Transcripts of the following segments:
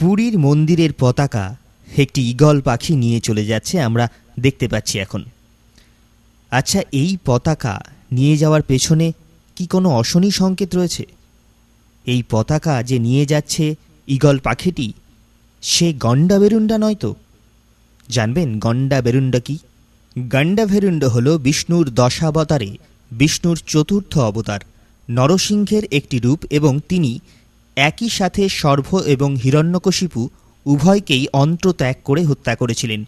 পুরীর মন্দিরের পতাকা একটি ঈগল পাখি নিয়ে চলে যাচ্ছে আমরা দেখতে পাচ্ছি এখন। আচ্ছা এই পতাকা নিয়ে যাওয়ার পেছনে কি কোনো অশনি সংকেত রয়েছে? এই পতাকা যে নিয়ে যাচ্ছে ঈগল পাখিটি, সে গন্ডা বেরুন্ডা নয় তো? জানবেন গন্ডা বেরুন্ডা কি? গন্ডা ভেরুন্ড হল বিষ্ণুর দশাবতারে, বিষ্ণুর চতুর্থ অবতার, নরসিংহের একটি রূপ এবং তিনি একই সাথে সর্ভ এবং হিরণ্যকশিপু উভয়কেই অন্ত্রত্যাগ করে হত্যা করেছিলেন।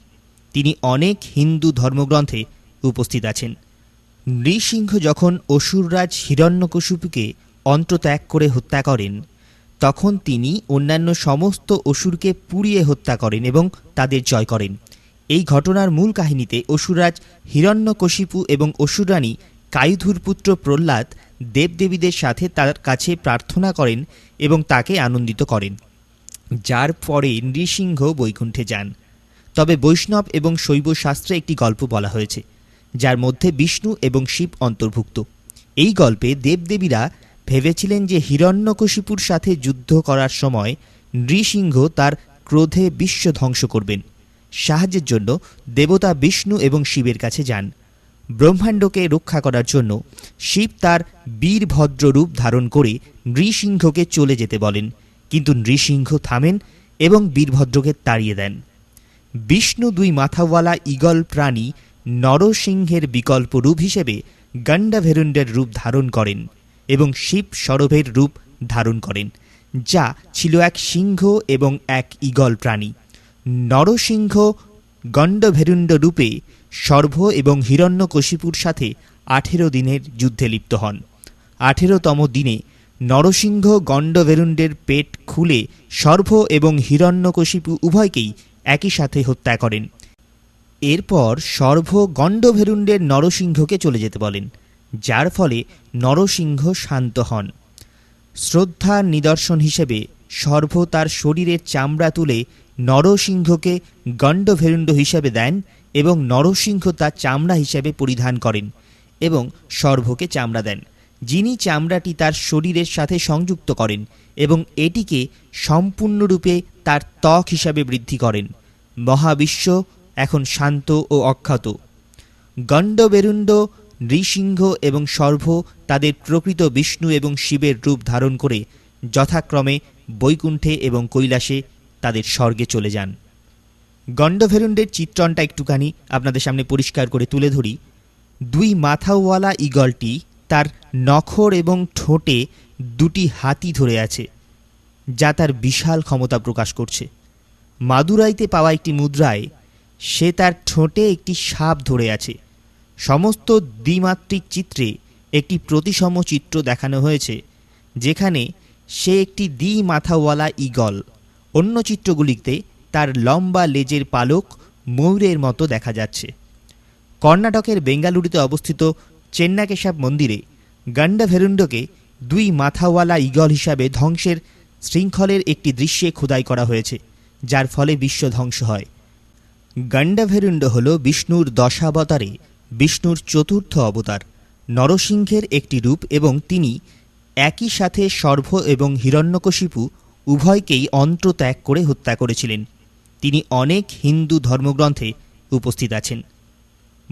তিনি অনেক হিন্দু ধর্মগ্রন্থে উপস্থিত আছেন। নৃসিংহ যখন অসুররাজ হিরণ্যকশিপুকে অন্ত্রত্যাগ করে হত্যা করেন, তখন তিনি অন্যান্য সমস্ত অসুরকে পুড়িয়ে হত্যা করেন এবং তাদের জয় করেন। এই ঘটনার মূল কাহিনীতে অসুররাজ হিরণ্যকশিপু এবং অসুরানী কায়ুধুর পুত্র প্রহ্লাদ দেবদেবীদের সাথে তার কাছে প্রার্থনা করেন এবং তাকে আনন্দিত করেন। যার পরে নৃসিংহ বৈকুণ্ঠে যান। তবে বৈষ্ণব এবং শৈব শাস্ত্রে একটি গল্প বলা হয়েছে, যার মধ্যে বিষ্ণু এবং শিব অন্তর্ভুক্ত। এই গল্পে দেবদেবীরা ভেবেছিলেন যে হিরণ্যকশিপুর সাথে যুদ্ধ করার সময় নৃসিংহ তার ক্রোধে বিশ্ব ধ্বংস করবেন। সাহায্যের জন্য দেবতা বিষ্ণু এবং শিবের কাছে যান। ব্রহ্মাণ্ডকে রক্ষা করার জন্য শিব তার বীরভদ্র রূপ ধারণ করে নৃসিংহকে চলে যেতে বলেন। কিন্তু নৃসিংহ থামেন এবং বীরভদ্রকে তাড়িয়ে দেন। বিষ্ণু দুই মাথাওয়ালা ঈগল প্রাণী নরসিংহের বিকল্প রূপ হিসেবে গণ্ডাভেরুণ্ডের রূপ ধারণ করেন এবং শিব সরভের রূপ ধারণ করেন, যা ছিল এক সিংহ এবং এক ঈগল প্রাণী। নরসিংহ গণ্ডভেরুণ্ড রূপে সর্ভ এবং হিরণ্যকশিপুর সাথে আঠেরো দিনের যুদ্ধে লিপ্ত হন। আঠেরোতম দিনে নরসিংহ গণ্ডভেরুণ্ডের পেট খুলে সর্ভ এবং হিরণ্যকশিপু উভয়কেই একই সাথে হত্যা করেন। এরপর সর্ভ গণ্ডভেরুণ্ডের নরসিংহকে চলে যেতে বলেন, যার ফলে নরসিংহ শান্ত হন। শ্রদ্ধার নিদর্শন হিসেবে সর্ভ তার শরীরের চামড়া তুলে নরসিংহকে গণ্ডভেরুণ্ড হিসাবে দেন এবং নরসিংহ তার চামড়া হিসাবে পরিধান করেন এবং সর্ভকে চামড়া দেন। যিনি চামড়াটি তার শরীরের সাথে সংযুক্ত করেন এবং এটিকে সম্পূর্ণরূপে তার ত্বক হিসাবে বৃদ্ধি করেন। মহাবিশ্ব এখন শান্ত ও অক্ষত। গণ্ডবেরুণ্ড নৃসিংহ এবং সর্ভ তাদের প্রকৃত বিষ্ণু এবং শিবের রূপ ধারণ করে যথাক্রমে বৈকুণ্ঠে এবং কৈলাসে তাদের স্বর্গে চলে যান। গণ্ডভেরুণ্ডের চিত্রণটা একটুখানি আপনাদের সামনে পরিষ্কার করে তুলে ধরি। দুই মাথাওয়ালা ঈগলটি তার নখর এবং ঠোঁটে দুটি হাতি ধরে আছে, যা তার বিশাল ক্ষমতা প্রকাশ করছে। মাদুরাইতে পাওয়া একটি মুদ্রায় সে তার ঠোঁটে একটি সাপ ধরে আছে। সমস্ত দ্বিমাত্রিক চিত্রে একটি প্রতিসম চিত্র দেখানো হয়েছে, যেখানে সে একটি দ্বি মাথাওয়ালা ঈগল অন্য চিত্রগুলিতে তার লম্বা লেজের পালক ময়ূরের মতো দেখা যাচ্ছে। কর্ণাটকের বেঙ্গালুরুতে অবস্থিত চেন্নাকেশাব মন্দিরে গান্ডাভেরুণ্ডকে দুই মাথাওয়ালা ঈগল হিসাবে ধ্বংসের শৃঙ্খলের একটি দৃশ্যে খোদাই করা হয়েছে, যার ফলে বিশ্ব ধ্বংস হয়। গণ্ডাভেরুণ্ড হল বিষ্ণুর দশাবতারে বিষ্ণুর চতুর্থ অবতার, নরসিংহের একটি রূপ এবং তিনি একই সাথে সর্ভ এবং হিরণ্যকশিপু উভয়কেই অন্ত্র ত্যাগ করে হত্যা করেছিলেন। তিনি অনেক হিন্দু ধর্মগ্রন্থে উপস্থিত আছেন।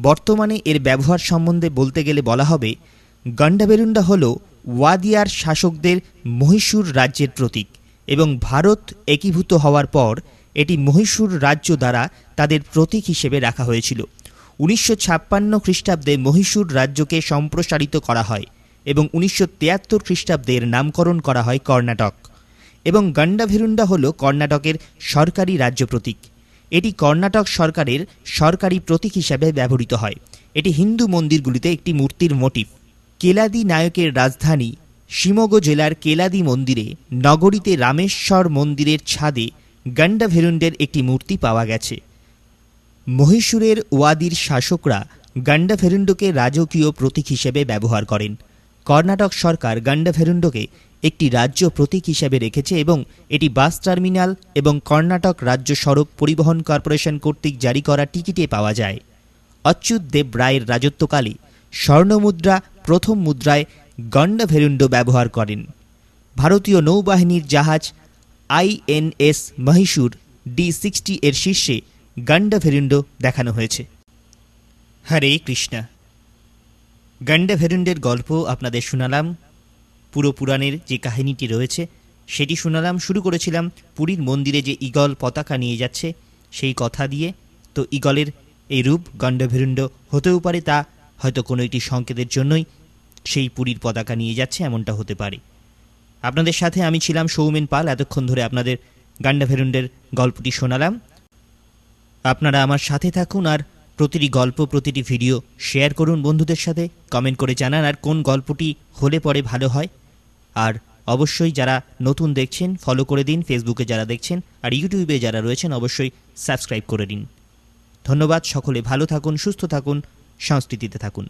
বর্তমানে এর ব্যবহার সম্বন্ধে বলতে গেলে বলা হবে গণ্ডাবেরুন্ডা হল ওয়াদিয়ার শাসকদের মহীশূর রাজ্যের প্রতীক এবং ভারত একীভূত হওয়ার পর এটি মহীশূর রাজ্য দ্বারা তাদের প্রতীক হিসেবে রাখা হয়েছিল। উনিশশো ছাপ্পান্ন খ্রিস্টাব্দে মহীশূর রাজ্যকে সম্প্রসারিত করা হয় এবং উনিশশো তিয়াত্তর খ্রিস্টাব্দের নামকরণ করা হয় কর্ণাটক। এবং গণ্ডাভেরুন্ডা হল কর্ণাটকের সরকারি রাজ্য প্রতীক। এটি কর্ণাটক সরকারের সরকারি প্রতীক হিসাবে ব্যবহৃত হয়। এটি হিন্দু মন্দিরগুলিতে একটি মূর্তির মোটিভ কেলাদি নায়কের রাজধানী শিমোগ জেলার কেলাদি মন্দিরে, নগরীতে রামেশ্বর মন্দিরের ছাদে গণ্ডাভেরুণ্ডের একটি মূর্তি পাওয়া গেছে। মহীশূরের ওয়াদির শাসকরা গণ্ডাভেরুণ্ডকে রাজকীয় প্রতীক হিসেবে ব্যবহার করেন। কর্ণাটক সরকার গণ্ডাভেরুণ্ডকে একটি রাজ্য প্রতীক হিসেবে রেখেছে এবং এটি বাস টার্মিনাল এবং কর্ণাটক রাজ্য সড়ক পরিবহন কর্পোরেশন কর্তৃক জারি করা টিকিটে পাওয়া যায়। অচ্যুত দেব রায়ের রাজত্বকালে স্বর্ণমুদ্রা প্রথম মুদ্রায় গণ্ডভেরুণ্ড ব্যবহার করেন। ভারতীয় নৌবাহিনীর জাহাজ আইএনএস মহীশূর ডি সিক্সটি এর শীর্ষে গান্ডা ভেরুন্ডো দেখানো হয়েছে। হরে কৃষ্ণা। গান্ডা ভেরুন্ডের গল্প আপনাদের শোনালাম। পুরো পুরাণের যে কাহিনীটি রয়েছে, সেটি শোনালাম, শুরু করেছিলাম পুরীর মন্দিরে যে ইগল পতাকা নিয়ে যাচ্ছে, সেই কথা দিয়ে। তো ইগলের এই রূপ গণ্ডভেরুণ্ড হতেও পারে, তা হয়তো কোনো একটি সংকেতের জন্যই সেই পুরীর পতাকা নিয়ে যাচ্ছে, এমনটা হতে পারে। আপনাদের সাথে আমি ছিলাম সৌমেন পাল, এতক্ষণ ধরে আপনাদের গান্ডাভেরুণ্ডের গল্পটি শোনালাম। আপনারা আমার সাথে থাকুন আর প্রতিটি গল্প, প্রতিটি ভিডিও শেয়ার করুন বন্ধুদের সাথে, কমেন্ট করে জানান আর কোন গল্পটি হলে পরে ভালো হয়। আর অবশ্যই যারা নতুন দেখছেন ফলো করে দিন ফেসবুকে যারা দেখছেন আর ইউটিউবে যারা রয়েছেন, অবশ্যই সাবস্ক্রাইব করে দিন। ধন্যবাদ, সকলে ভালো থাকুন, সুস্থ থাকুন, সংস্কৃতিতে থাকুন।